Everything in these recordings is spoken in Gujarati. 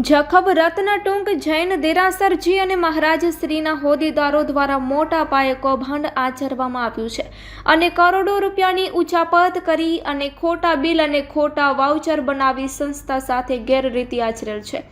જખબ રત્ન ટૂંક જૈન દેરાસરજી અને મહારાજ શ્રીના હોદ્દેદારો દ્વારા મોટા પાયે કૌભાંડ આચરવામાં આવ્યું છે અને કરોડો રૂપિયાની ઉચાપત કરી અને ખોટા બિલ અને ખોટા વાઉચર બનાવી સંસ્થા સાથે ગેરરીતિ આચરેલ છે.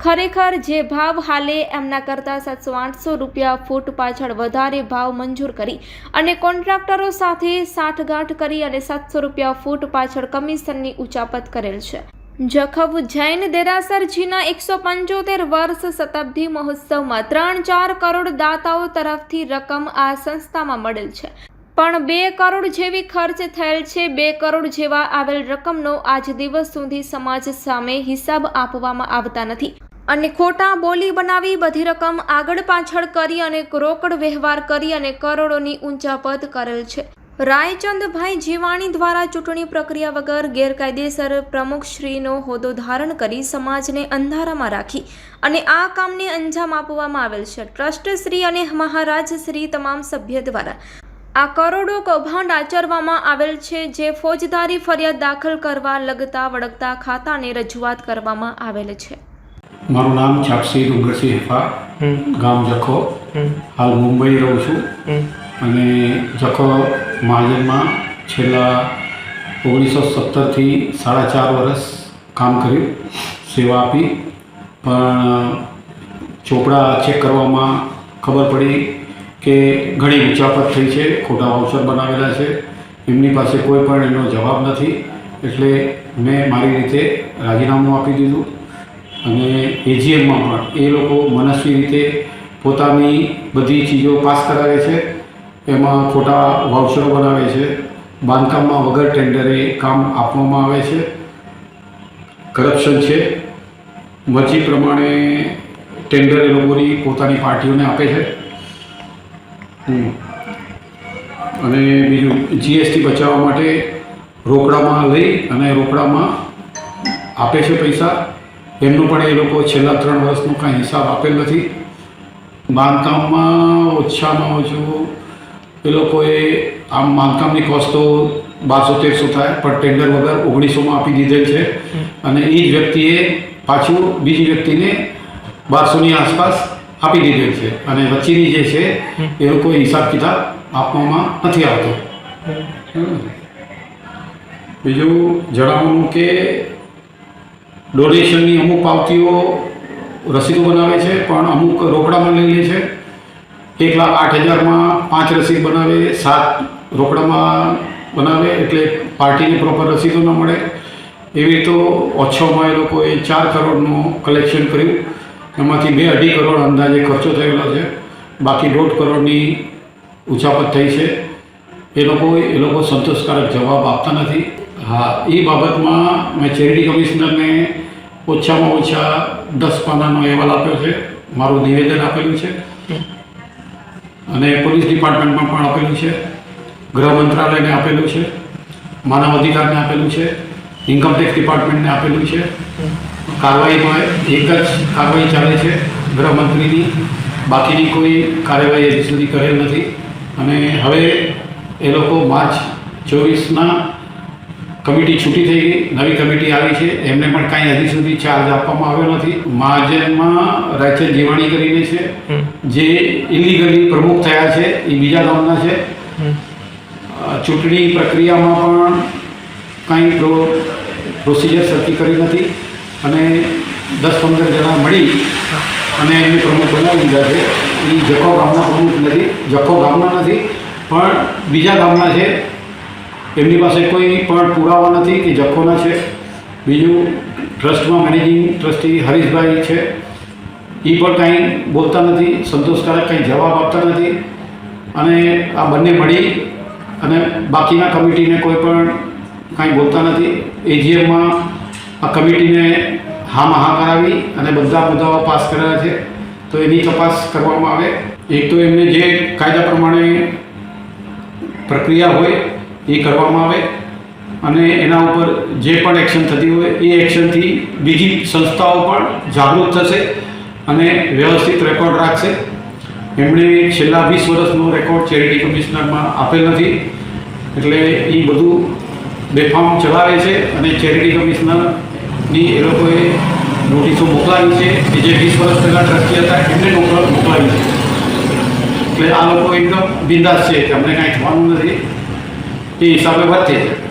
ખરેખર જે ભાવ હાલે એમના કરતાં સાતસો આઠસો રૂપિયા ફૂટ પાછળ વધારે ભાવ મંજૂર કરી અને કોન્ટ્રાક્ટરો સાથે સાઠગાંઠ કરી અને સાતસો રૂપિયા ફૂટ પાછળ કમિશનની ઉચાપત કરેલ છે. જખૌ જૈન દેરાસરજીના એકસો પંચોતેર વર્ષ શતાબ્દી મહોત્સવમાં ત્રણ ચાર કરોડ દાતાઓ તરફથી રકમ આ સંસ્થામાં મળેલ છે. પણ બે કરોડ જેવી ખર્ચ થયેલ છે, બે કરોડ જેવા આવેલ રકમનો આજ દિવસ સુધી સમાજ સામે હિસાબ આપવામાં આવતા નથી. અને ખોટા બોલી બનાવી બધી રકમ આગળ પાછળ કરી અને રોકડ વ્યવહાર કરી અને કરોડોની ઊંચાપત કરેલ છે. રાયચંદભાઈ જીવાણી દ્વારા ચૂંટણી પ્રક્રિયા વગર ગેરકાયદેસર પ્રમુખશ્રીનો હોદ્દો ધારણ કરી સમાજને અંધારામાં રાખી અને આ કામને અંજામ આપવામાં આવેલ છે. ટ્રસ્ટશ્રી અને મહારાજશ્રી તમામ સભ્ય દ્વારા આ કરોડો કૌભાંડ આચરવામાં આવેલ છે જે ફોજદારી ફરિયાદ દાખલ કરવા લગતા વળગતા ખાતાને રજૂઆત કરવામાં આવેલ છે. મારું નામ ચાપસી ડુંગરસિંહ હેફા ગામ જખો. હાલ મુંબઈ રહું છું. અને જખો મહાજનમાં છેલ્લા ઓગણીસો સત્તરથી સાડા ચાર વર્ષ કામ કર્યું, સેવા આપી. પણ, ચોપડા ચેક કરવામાં ખબર પડી કે ઘણી ઉચાપત થઈ છે, ખોટા અવસર બનાવેલા છે. એમની પાસે કોઈ પણ એનો જવાબ નથી. એટલે મેં મારી રીતે રાજીનામું આપી દીધું. અને એજીએમમાં પણ એ લોકો મનસ્વી રીતે પોતાની બધી ચીજો પાસ કરાવે છે. એમાં ખોટા વાઉચરો બનાવે છે. બાંધકામમાં વગર ટેન્ડરે કામ આપવામાં આવે છે. કરપ્શન છે. મરજી પ્રમાણે ટેન્ડર એ લોકોની પોતાની પાર્ટીઓને આપે છે. અને બીજું જીએસટી બચાવવા માટે રોકડામાં લઈ અને રોકડામાં આપે છે પૈસા. એમનું પણ એ લોકો છેલ્લા ત્રણ વર્ષનો કાંઈ હિસાબ આપેલ નથી. બાંધકામમાં ઓછામાં ઓછું એ લોકોએ આમ બાંધકામની કોસ્ટ તો બારસો તેરસો થાય, પણ ટેન્ડર વગર ઓગણીસોમાં આપી દીધેલ છે. અને એ જ વ્યક્તિએ પાછું બીજી વ્યક્તિને બારસોની આસપાસ આપી દીધેલ છે. અને વચ્ચેની જે છે, એ લોકો હિસાબ કિતાબ આપવામાં નથી આવતો. બીજું જણાવવાનું કે ડોનેશનની અમુક પાવતીઓ રસીદો બનાવે છે, પણ અમુક રોકડામાં લઈ લે છે. એક લાખ આઠ હજારમાં પાંચ રસીદ બનાવે, સાત રોકડામાં બનાવે એટલે પાર્ટીને પ્રોપર રસીદો ન મળે. એવી તો ઓછોમાં એ લોકોએ ચાર કરોડનું કલેક્શન કર્યું. એમાંથી બે અઢી કરોડ અંદાજે ખર્ચો થયેલો છે. બાકી દોઢ કરોડની ઉછાપત થઈ છે. એ લોકો એ લોકો સંતોષકારક જવાબ આપતા નથી. હા, એ બાબતમાં મેં ચેરિટી કમિશનરને ઓછામાં ઓછા દસ પાનાનો અહેવાલ આપ્યો છે. મારું નિવેદન આપેલું છે. અને પોલીસ ડિપાર્ટમેન્ટમાં પણ આપેલું છે. ગૃહ મંત્રાલયને આપેલું છે. માનવ અધિકારને આપેલું છે. ઇન્કમટેક્સ ડિપાર્ટમેન્ટને આપેલું છે. કાર્યવાહીમાં એક જ કાર્યવાહી ચાલે છે ગૃહમંત્રીની બાકીની કોઈ કાર્યવાહી હજી સુધી કરેલ નથી. અને હવે એ લોકો માર્ચ ચોવીસના કમિટી છૂટી થઈ ગઈ નવી કમિટી આવી છે. એમને પણ કાંઈ હજી સુધી ચાર્જ આપવામાં આવ્યો નથી. મહાજનમાં રાયચંદ જીવાણી કરીને છે. જે ઇલીગલી પ્રમુખ થયા છે એ બીજા ગામના છે. ચૂંટણી પ્રક્રિયામાં પણ કાંઈ પ્રો પ્રોસિજર સરખી કરી નથી. અને દસ પંદર જણા મળી અને એમને પ્રમુખ બનાવી દીધા છે. એ જખો ગામના પ્રમુખ નથી જખો ગામના નથી પણ બીજા ગામના છે. એમની પાસે કોઈ પણ પુરાવા નથી કે જખોના છે. બીજું, ટ્રસ્ટમાં મેનેજિંગ ટ્રસ્ટી હરીશભાઈ છે. એ પણ કાંઈ બોલતા નથી, સંતોષકારક કંઈ જવાબ આપતા નથી. અને આ બંને મળી અને બાકીના કમિટીને કોઈ પણ કાંઈ બોલતા નથી. એજીએમમાં આ કમિટીને હામાં હા કરાવી અને બધા મુદ્દાઓ પાસ કરેલા છે. તો એની તપાસ કરવામાં આવે. એક તો એમને જે કાયદા પ્રમાણે પ્રક્રિયા હોય એ કરવામાં આવે અને એના ઉપર જે પણ એક્શન થતી હોય, એ એક્શનથી બીજી સંસ્થાઓ પણ જાગૃત થશે અને વ્યવસ્થિત રેકોર્ડ રાખશે. એમણે છેલ્લા વીસ વર્ષનો રેકોર્ડ ચેરિટી કમિશનરમાં આપેલ નથી. એટલે એ બધું બેફામ ચલાવે છે અને ચેરિટી કમિશનરની એ લોકોએ નોટિસો મોકલાવી છે કે જે વીસ વર્ષ પહેલાં ટ્રસ્ટી હતા, એમને મોકલા મોકલાવી છે. એટલે આ લોકો એકદમ બિંદાસ છે કે અમને કાંઈ થવાનું નથી. એ હિસાબે વધે છે.